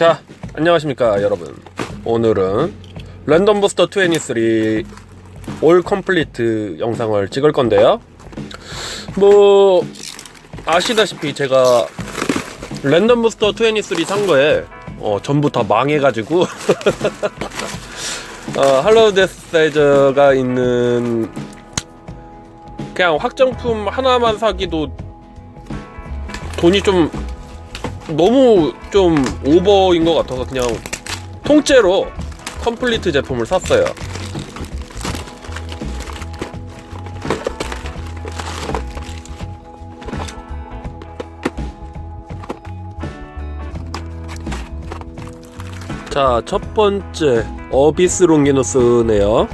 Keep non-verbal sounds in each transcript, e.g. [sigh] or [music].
자, 안녕하십니까 여러분. 오늘은 랜덤 부스터 23 올 컴플리트 영상을 찍을 건데요. 뭐 아시다시피 제가 랜덤 부스터 23 산 거에 어, 전부 다 망해가지고 [laughs] 어, 할로우 데스 사이저가 있는 그냥 확정품 하나만 사기도 돈이 좀 너무 좀 오버인 것 같아서 그냥 통째로 컴플리트 제품을 샀어요. 자, 첫 번째 어비스 롱기누스네요.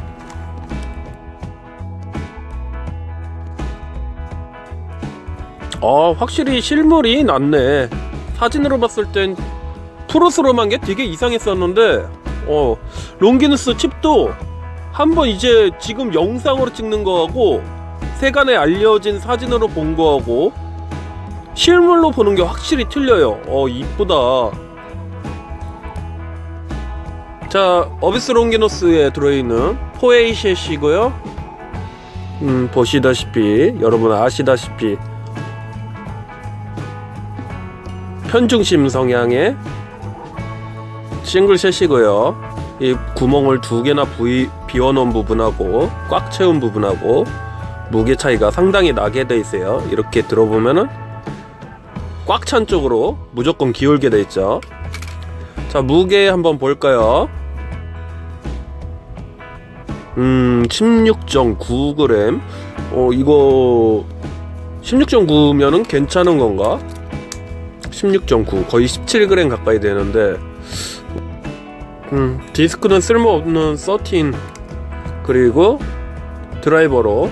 아, 확실히 실물이 낫네. 사진으로 봤을 땐 프로스롬한 게 되게 이상했었는데, 어, 롱기누스 칩도 한번 이제 지금 영상으로 찍는 거하고 세간에 알려진 사진으로 본 거하고 실물로 보는 게 확실히 틀려요. 어, 이쁘다. 자, 어비스 롱기노스에 들어있는 포에이셋이고요. 음, 보시다시피 여러분 아시다시피 편중심 성향의 싱글셋이고요. 이 구멍을 두 개나 부이, 비워놓은 부분하고 꽉 채운 부분하고 무게 차이가 상당히 나게 돼 있어요. 이렇게 들어보면은 꽉 찬 쪽으로 무조건 기울게 돼 있죠. 자, 무게 한번 볼까요? 음, 16.9g. 어, 이거 16.9면은 괜찮은 건가? 16.9 거의 17g 가까이 되는데 음, 디스크는 쓸모없는 13 그리고 드라이버로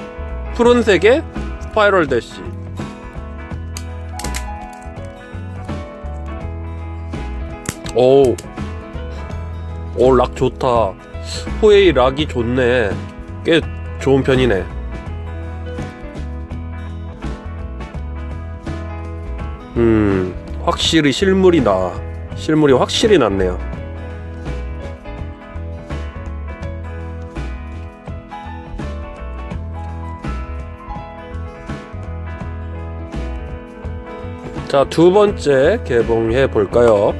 푸른색의 스파이럴 대시 오, 오, 락 좋다. 호에이 락이 좋네. 꽤 좋은 편이네. 음, 확실히 실물이 나. 실물이 확실히 낫네요. 자, 두 번째 개봉해 볼까요?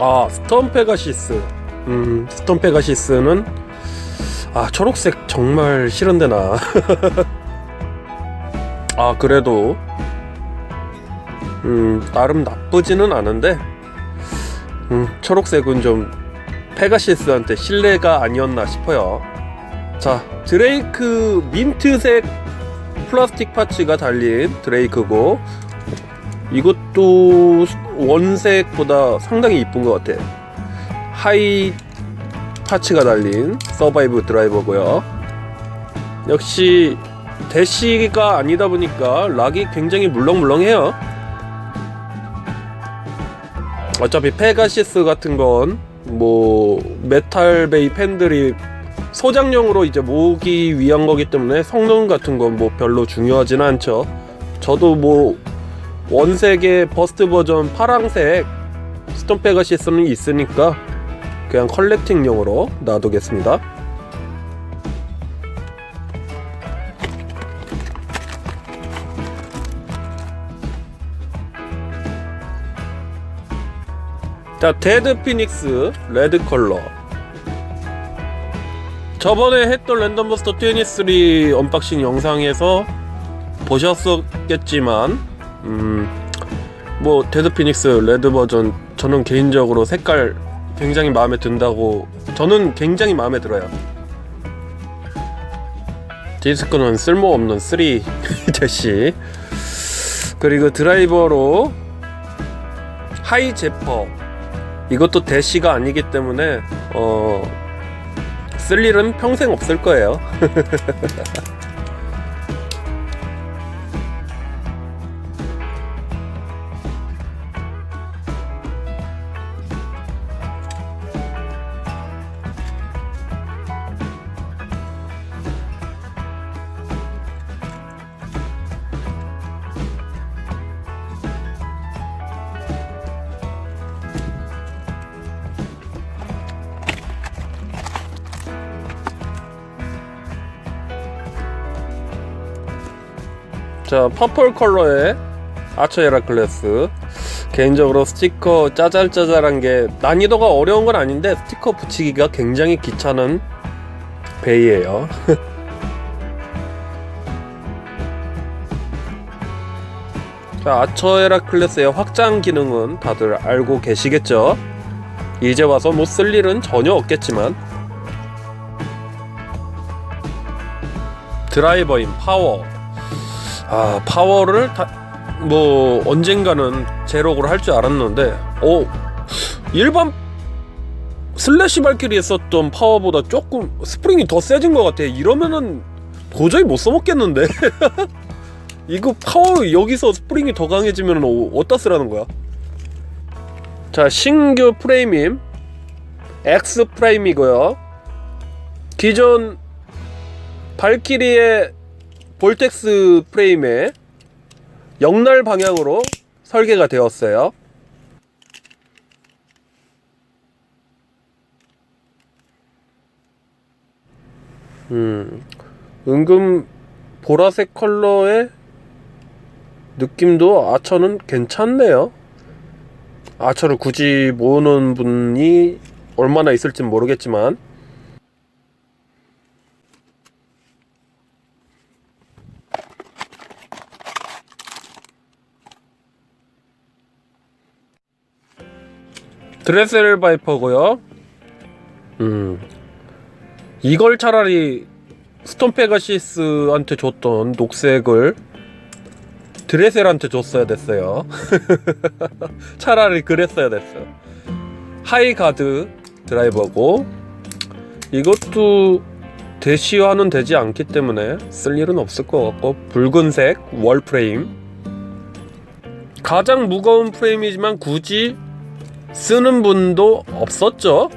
아, 스톰 페가시스. 음, 스톰 페가시스는 아, 초록색 정말 싫은데 나. [laughs] 아, 그래도 음, 나름 나쁘지는 않은데 음, 초록색은 좀 페가시스한테 신뢰가 아니었나 싶어요. 자, 드레이크 민트색 플라스틱 파츠가 달린 드레이크고 이것도 원색보다 상당히 이쁜 것 같아. 하이 파츠가 달린 서바이브 드라이버고요. 역시 대시가 아니다 보니까 락이 굉장히 물렁물렁해요. 어차피 페가시스 같은 건 뭐 메탈 베이 팬들이 소장용으로 이제 모으기 위한 거기 때문에 성능 같은 건 뭐 별로 중요하진 않죠. 저도 뭐 원색의 버스트 버전 파랑색 스톤 페가시스는 있으니까 그냥 컬렉팅용으로 놔두겠습니다. 자, 데드 피닉스 레드 컬러. 저번에 했던 랜덤버스터 23 언박싱 영상에서 보셨었겠지만, 음, 뭐 데드 피닉스 레드 버전 저는 개인적으로 색깔 굉장히 마음에 든다고 저는 굉장히 마음에 들어요. 디스크는 쓸모없는 3 대시 [laughs] 그리고 드라이버로 하이 제퍼 이것도 대시가 아니기 때문에 어, 쓸 일은 평생 없을 거예요. [laughs] 자 퍼플 컬러의 아처 헤라클레스. 개인적으로 스티커 짜잘짜잘한 게 난이도가 어려운 건 아닌데 스티커 붙이기가 굉장히 귀찮은 베이예요. [laughs] 자 아처 헤라클레스의 확장 기능은 다들 알고 계시겠죠? 이제 와서 뭐쓸 일은 전혀 없겠지만. 드라이버인 파워 아 파워를 다, 뭐 언젠가는 제로으로 할 줄 알았는데 오 일반 슬래시 발길이 했었던 파워보다 조금 스프링이 더 세진 것 같아. 이러면은 도저히 못 써먹겠는데? [laughs] 이거 파워 여기서 스프링이 더 강해지면 어, 어디다 쓰라는 거야? 자 신규 프레임임. X 프레임이고요. 기존 발키리의 볼텍스 프레임에 역날 방향으로 설계가 되었어요. 음, 은근 보라색 컬러의 느낌도 아처는 괜찮네요. 아처를 굳이 모으는 분이 얼마나 있을진 모르겠지만 드레셀 바이퍼고요. 음. 이걸 차라리 스톤 페가시스한테 줬던 녹색을 드레셀한테 줬어야 됐어요. [laughs] 차라리 그랬어야 됐어. 하이가드 드라이버고 이것도 대시화는 되지 않기 때문에 쓸 일은 없을 것 같고 붉은색 월 프레임 가장 무거운 프레임이지만 굳이 쓰는 분도 없었죠.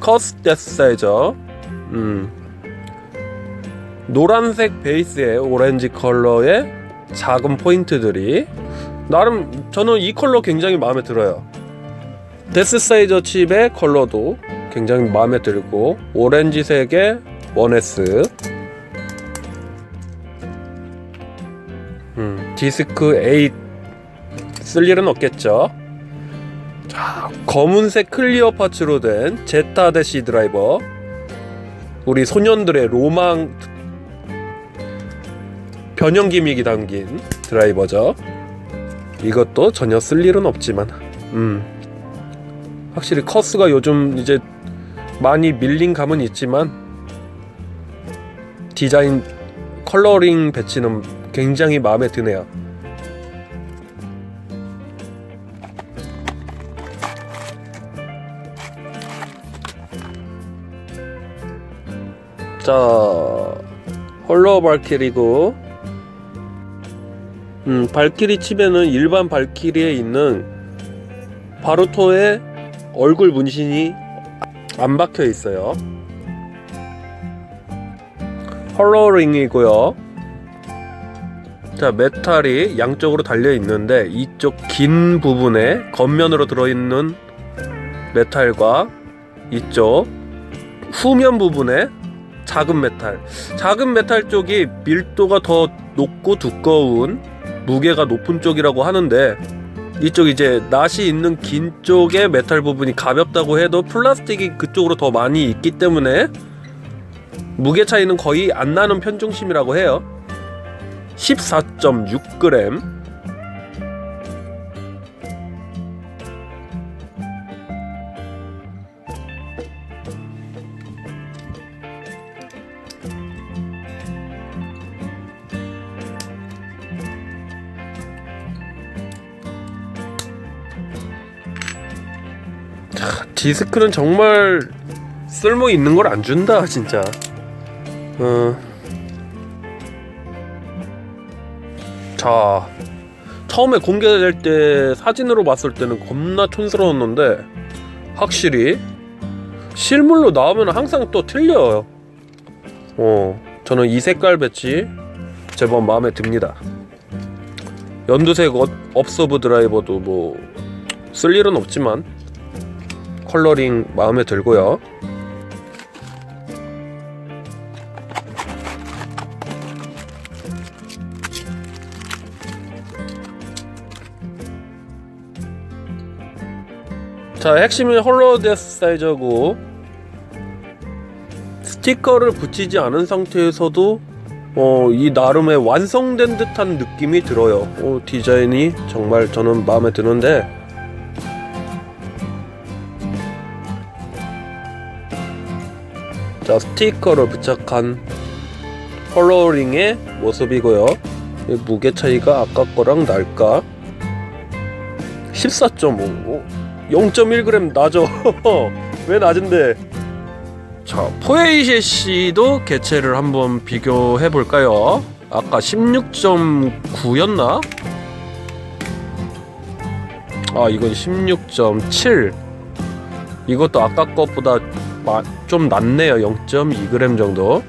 커스 데스 사이저 음. 노란색 베이스에 오렌지 컬러의 작은 포인트들이 나름 저는 이 컬러 굉장히 마음에 들어요. 데스 사이저 칩의 컬러도 굉장히 마음에 들고 오렌지색의 원에스 음, 디스크 8 쓸 일은 없겠죠. 자, 검은색 클리어 파츠로 된 제타 대시 드라이버 우리 소년들의 로망 변형 기믹이 담긴 드라이버죠. 이것도 전혀 쓸 일은 없지만, 음, 확실히 커스가 요즘 이제 많이 밀린 감은 있지만 디자인 컬러링 배치는 굉장히 마음에 드네요. 자, 홀로 발키리고 음, 발키리 칩에는 일반 발키리에 있는 바루토의 얼굴 문신이 안 박혀 있어요. 컬러링이고요. 자, 메탈이 양쪽으로 달려 있는데 이쪽 긴 부분에 겉면으로 들어 있는 메탈과 이쪽 후면 부분에 작은 메탈. 작은 메탈 쪽이 밀도가 더 높고 두꺼운 무게가 높은 쪽이라고 하는데 이쪽 이제 낫이 있는 긴 쪽의 메탈 부분이 가볍다고 해도 플라스틱이 그쪽으로 더 많이 있기 때문에 무게 차이는 거의 안 나는 편중심이라고 해요. 14.6g. 자, 디스크는 정말 쓸모 있는 걸 안 준다 진짜. 어. 자, 처음에 공개될 때 사진으로 봤을 때는 겁나 촌스러웠는데 확실히 실물로 나오면 항상 또 틀려요. 어, 저는 이 색깔 배치 제법 마음에 듭니다. 연두색 업- 업소브 드라이버도 뭐 쓸 일은 없지만 컬러링 마음에 들고요. 자 핵심은 홀로데스 사이즈고 스티커를 붙이지 않은 상태에서도 어, 이 나름의 완성된 듯한 느낌이 들어요. 어, 디자인이 정말 저는 마음에 드는데 자 스티커를 부착한 컬러링의 모습이고요. 이 무게 차이가 아까 거랑 날까? 14.5 0.1g 낮아 왜 낮은데? 자 포에이셰시도 개체를 한번 비교해 볼까요? 아까 16.9였나? 아 이건 16.7 이것도 아까 것보다 마- 좀 낮네요. 0.2g 정도.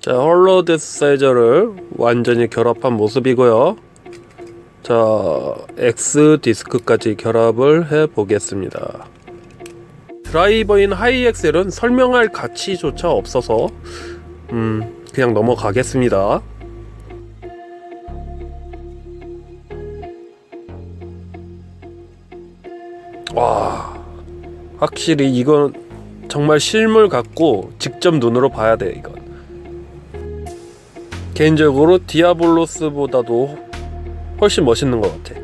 자, 홀로데스 사이저를 완전히 결합한 모습이고요. 자, X 디스크까지 결합을 해 보겠습니다. 드라이버인 하이엑셀은 설명할 가치조차 없어서 음, 그냥 넘어가겠습니다. 와, 확실히 이건 정말 실물 같고 직접 눈으로 봐야 돼 이건. 개인적으로 디아블로스보다도 훨씬 멋있는 것 같아.